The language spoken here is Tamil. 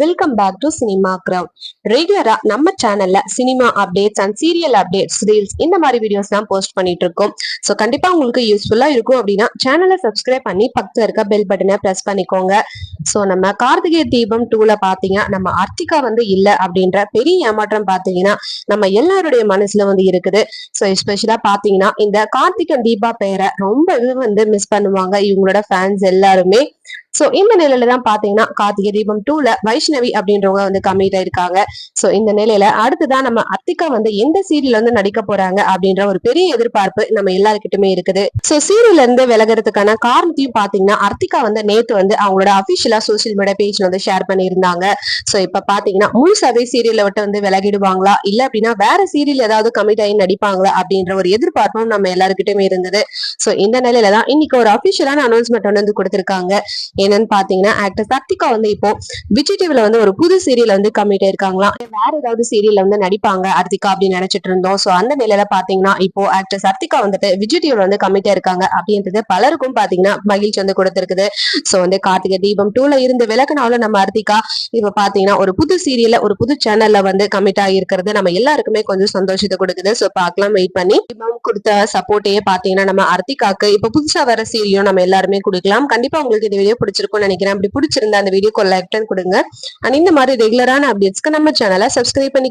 Welcome back to cinema ground ரெகுலரா நம்ம சேனல்ல cinema updates and serial updates reels இந்த மாதிரி வீடியோஸ் தான் போஸ்ட் பண்ணிட்டு இருக்கோம் ஸோ கண்டிப்பா உங்களுக்கு யூஸ்ஃபுல்லா இருக்கும். அப்படின்னா சேனலை சப்ஸ்கிரைப் பண்ணி பக்கத்துல இருக்க பெல் பட்டனை பிரஸ் பண்ணிக்கோங்க. ஸோ நம்ம கார்த்திகை தீபம் டூல பாத்தீங்கன்னா நம்ம அர்த்திகா வந்து இல்ல அப்படின்ற பெரிய ஏமாற்றம் பாத்தீங்கன்னா நம்ம எல்லாருடைய மனசுல வந்து இருக்குது. ஸோ எஸ்பெஷலா பாத்தீங்கன்னா இந்த கார்த்திகன் தீபா பெயரை ரொம்பவே வந்து மிஸ் பண்ணுவாங்க இவங்களோட ஃபேன்ஸ் எல்லாருமே. சோ இந்த நிலையில தான் பாத்தீங்கன்னா கார்த்திகை தீபம் டூல வைஷ்ணவி அப்படின்றவங்க வந்து கம்மிட் ஆயிருக்காங்க. சோ இந்த நிலையில அடுத்துதான் நம்ம அத்திகா வந்து எந்த சீரியல் வந்து நடிக்க போறாங்க அப்படின்ற ஒரு பெரிய எதிர்பார்ப்பு நம்ம எல்லாருக்கிட்டுமே இருக்குது. சோ சீரியல்ல இருந்து விலகிறதுக்கான காரணத்தையும் பாத்தீங்கன்னா அர்த்திகா வந்து நேத்து வந்து அவங்களோட அபிஷியலா சோசியல் மீடியா பேஜ்ல வந்து ஷேர் பண்ணியிருந்தாங்க. சோ இப்ப பாத்தீங்கன்னா முழுசாவே சீரியலை விட்டு வந்து விலகிடுவாங்களா? இல்ல அப்படின்னா வேற சீரியல் ஏதாவது கம்மிட் ஆகி நடிப்பாங்களா? அப்படின்ற ஒரு எதிர்பார்ப்பும் நம்ம எல்லாருக்கிட்டுமே இருந்தது. சோ இந்த நிலையில தான் இன்னைக்கு ஒரு அபிஷியலான அனௌன்ஸ்மெண்ட் வந்து கொடுத்திருக்காங்க. என்னன்னு பாத்தீங்கன்னா ஆக்டர் சக்திகா வந்து இப்போ விஜய் டிவில வந்து ஒரு புது சீரியல் வந்து கம்மிட்டே இருக்காங்களாம் வேற ஏதாவது சீரியல்ல வந்து நடிப்பாங்க அர்த்திகா அப்படின்னு நினைச்சிட்டு இருந்தோம். சோ அந்த நிலையில பாத்தீங்கன்னா இப்போ ஆக்டர் சர்த்திகா வந்துட்டு விஜய் டிவில வந்து கம்மிட்டே இருக்காங்க அப்படின்றது பலருக்கும் பாத்தீங்கன்னா மகிழ்ச்சி வந்து கொடுத்திருக்குது. சோ வந்து கார்த்திகை தீபம் டூல இருந்து விளக்குனாலும் நம்ம அர்த்திகா இப்ப பாத்தீங்கன்னா ஒரு புது சீரியல்ல ஒரு புது சேனல்ல வந்து கமிட் ஆகியிருக்கிறது நம்ம எல்லாருக்குமே கொஞ்சம் சந்தோஷத்தை கொடுக்குது. சோ பார்க்கலாம் வெயிட் பண்ணி. தீபம் கொடுத்த சப்போர்ட்டையே பாத்தீங்கன்னா நம்ம அர்த்திகாக்கு இப்ப புதுசா வர சீரியும் நம்ம எல்லாருமே கொடுக்கலாம். கண்டிப்பா உங்களுக்கு இந்த வீடியோ பிடிச்சிருக்கும்னு நினைக்கிறேன். அப்படி பிடிச்சிருந்தா அந்த வீடியோக்கு லைக் கொடுங்க. அண்ட் இந்த மாதிரி ரெகுலரான அப்டேட்ஸ்க்கு நம்ம சேனலை சப்ஸ்கிரைப் பண்ணி